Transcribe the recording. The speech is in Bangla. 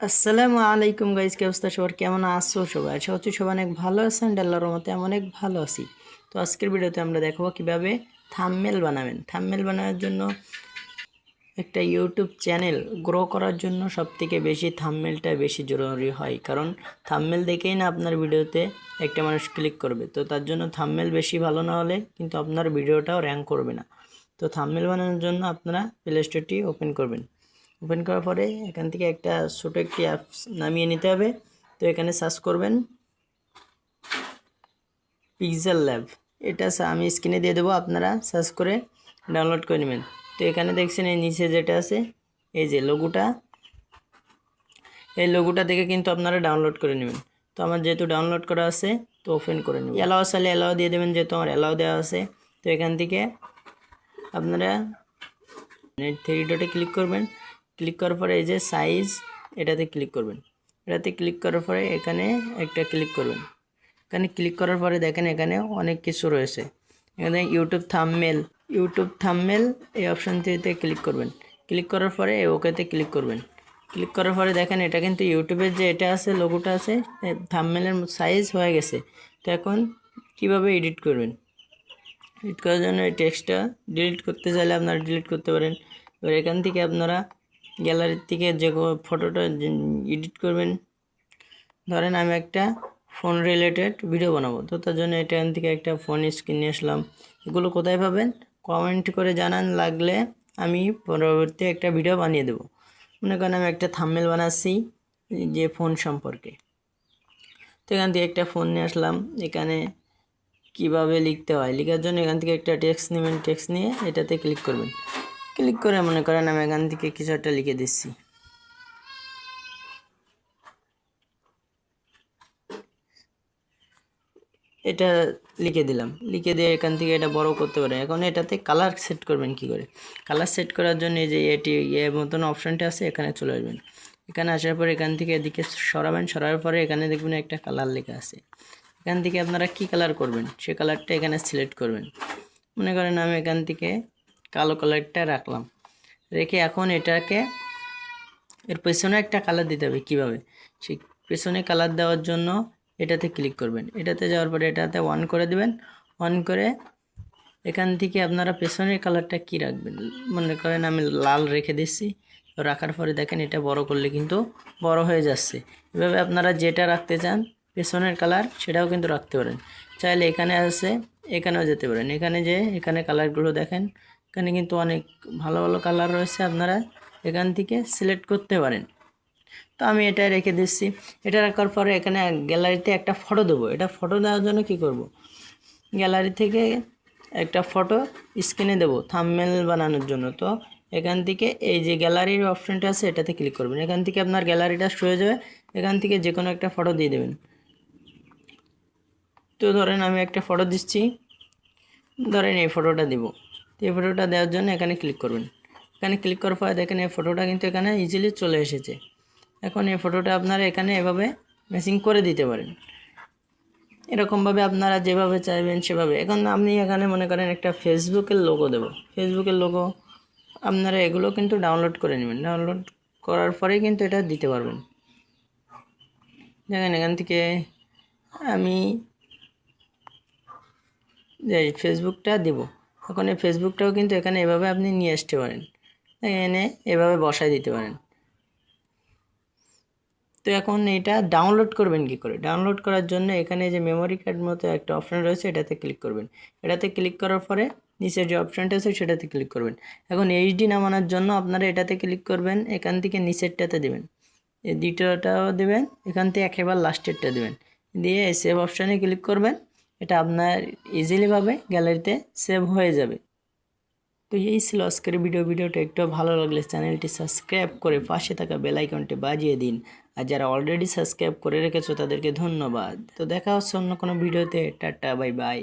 আসসালামু আলাইকুম গাইজ কে অবস্থা? সবার কেমন আছো? সবাই আশা করছি সবাই অনেক ভালো আছেন, আল্লাহর মতে আমি অনেক ভালো আছি। তো আজকের ভিডিওতে আমরা দেখাবো কীভাবে থামমেল বানাবেন। থামমেল বানানোর জন্য একটা ইউটিউব চ্যানেল গ্রো করার জন্য সবথেকে বেশি থামমেলটা বেশি জরুরি হয়। কারণ থামমেল দেখেই না আপনার ভিডিওতে একটা মানুষ ক্লিক করবে। তো তার জন্য থামমেল বেশি ভালো না হলে কিন্তু আপনার ভিডিওটাও র্যাঙ্ক করবে না। তো থামমেল বানানোর জন্য আপনারা প্লে স্টোরটি ওপেন করবেন। ওপেন করার পরে এখান থেকে একটা ছোটো একটি অ্যাপস নামিয়ে নিতে হবে। তো এখানে সার্চ করবেন পিক্সেল ল্যাব। এটা আমি স্ক্রিনে দিয়ে দেবো, আপনারা সার্চ করে ডাউনলোড করে নেবেন। তো এখানে দেখছেন এই নিচে যেটা আছে, এই যে লোগোটা, এই লোগোটা দেখে কিন্তু আপনারা ডাউনলোড করে নেবেন। তো আমার যেহেতু ডাউনলোড করা আছে, তো ওপেন করে নেবেন অ্যালাও সালে অ্যালাও দিয়ে দেবেন, যেহেতু আমার অ্যালাও দেওয়া আছে। তো এখান থেকে আপনারা থ্রি ডটে ক্লিক করবেন। ক্লিক করার পরে এই যে সাইজ এটাতে ক্লিক করবেন। এটাতে ক্লিক করার পরে এখানে একটা ক্লিক করবেন। এখানে ক্লিক করার পরে দেখেন এখানে অনেক কিছু রয়েছে। এখানে ইউটিউব থামমেল ইউটিউব থামমেল এই অপশানটিতে ক্লিক করবেন। ক্লিক করার পরে ওকেতে ক্লিক করবেন। ক্লিক করার পরে দেখেন এটা কিন্তু ইউটিউবের যে এটা আছে লোগোটা আছে থামমেলের সাইজ হয়ে গেছে। তো এখন কীভাবে এডিট করবেন? এডিট করার জন্য এই টেক্সটটা ডিলিট করতে চাইলে আপনারা ডিলিট করতে পারেন। এবার এখান থেকে আপনারা গ্যালারির থেকে যে ফটোটা এডিট করবেন। ধরেন আমি একটা ফোন রিলেটেড ভিডিও বানাবো। তো তার জন্য এখান থেকে একটা ফোন স্ক্রিন নিয়ে আসলাম। এগুলো কোথায় পাবেন? কমেন্ট করে জানান, লাগলে আমি পরবর্তী একটা ভিডিও বানিয়ে দেবো। মনে করেন আমি একটা থাম্মেল বানাচ্ছি যে ফোন সম্পর্কে। তো এখান থেকে একটা ফোন নিয়ে আসলাম। এখানে কীভাবে লিখতে হয়? লেখার জন্য এখান থেকে একটা টেক্সট নেবেন। টেক্সট নিয়ে এটাতে ক্লিক করবেন। ক্লিক করে মনে করেন আমি এখান থেকে কিছু একটা লিখে দিচ্ছি। এটা লিখে দিলাম। লিখে দিয়ে এখান থেকে এটা বড় করতে পারেন। এখন এটাতে কালার সেট করবেন কি করে? কালার সেট করার জন্য যে এটি এর মতন অপশানটা আছে, এখানে চলে আসবেন। এখানে আসার পর এখান থেকে এদিকে সরাবেন, সরার পরে এখানে দেখবেন একটা কালার লেখা আছে। এখান থেকে আপনারা কি কালার করবেন? সে কালারটা এখানে সিলেক্ট করবেন। মনে করেন আমি এখান থেকে কালো কালারটা রাখলাম। রেখে এখন এটাকে এর পেছনে একটা কালার দিতে হবে কীভাবে? সেই পেছনে কালার দেওয়ার জন্য এটাতে ক্লিক করবেন। এটাতে যাওয়ার পরে এটাতে অন করে দেবেন। অন করে এখান থেকে আপনারা পেছনের কালারটা কি রাখবেন? মনে করেন আমি লাল রেখে দিচ্ছি। রাখার পরে দেখেন এটা বড় করলে কিন্তু বড় হয়ে যাচ্ছে। এভাবে আপনারা যেটা রাখতে চান পেছনের কালার সেটাও কিন্তু রাখতে পারেন। চাইলে এখানে আছে, এখানেও যেতে পারেন। এখানে যে, এখানে কালারগুলো দেখেন এখানে কিন্তু অনেক ভালো ভালো কালার রয়েছে আপনারা এখান থেকে সিলেক্ট করতে পারেন। তো আমি এটা রেখে দিচ্ছি। এটা রাখার পরে এখানে গ্যালারিতে একটা ফটো দেবো। এটা ফটো দেওয়ার জন্য কি করব। গ্যালারি থেকে একটা ফটো স্ক্রিনে দেবো থামমেল বানানোর জন্য। তো এখান থেকে এই যে গ্যালারির অপশানটা আছে, এটাতে ক্লিক করবেন। এখান থেকে আপনার গ্যালারিটা শুয়ে যাবে। এখান থেকে যে কোনো একটা ফটো দিয়ে দেবেন। তো ধরেন আমি একটা ফটো দিচ্ছি। ধরেন এই ফটোটা দিব। তো এই ফটোটা দেওয়ার জন্য এখানে ক্লিক করবেন। এখানে ক্লিক করার পরে দেখেন এই ফটোটা কিন্তু এখানে ইজিলি চলে এসেছে। এখন এই ফটোটা আপনারা এখানে এভাবে ম্যাচিং করে দিতে পারেন। এরকমভাবে আপনারা যেভাবে চাইবেন সেভাবে। এখন আপনি এখানে মনে করেন একটা ফেসবুকের লোগো দেব। ফেসবুকের লোগো আপনারা এগুলো কিন্তু ডাউনলোড করে নেবেন। ডাউনলোড করার পরে কিন্তু এটা দিতে পারবেন। দেখেন এখান থেকে আমি ফেসবুকটা দেব। এখন এই ফেসবুকটাও কিন্তু এখানে এভাবে আপনি নিয়ে আসতে পারেন। এনে এভাবে বসায় দিতে পারেন। তো এখন এটা ডাউনলোড করবেন কি করে? ডাউনলোড করার জন্য এখানে যে মেমোরি কার্ড মতো একটা অপশান রয়েছে, এটাতে ক্লিক করবেন। এটাতে ক্লিক করার পরে নিচের যে অপশানটা আছে, সেটাতে ক্লিক করবেন। এখন এইচডি নামানোর জন্য আপনারা এটাতে ক্লিক করবেন, এখান থেকে নিচেরটাতে দেবেন। এই দ্বিতীয়টাও দেবেন, এখান থেকে একেবারে লাস্টেরটা দেবেন। দিয়ে সেভ অপশানে ক্লিক করবেন। এটা আপনার ইজিলিভাবে গ্যালারিতে সেভ হয়ে যাবে। তো এই ছিল আজকের ভিডিও ভিডিওটা একটু ভালো লাগলে চ্যানেলটি সাবস্ক্রাইব করে পাশে থাকা বেল আইকনটি বাজিয়ে দিন। আর যারা অলরেডি সাবস্ক্রাইব করে রেখেছো তাদেরকে ধন্যবাদ। তো দেখা হচ্ছে অন্য কোনো ভিডিওতে টাটা বাই বাই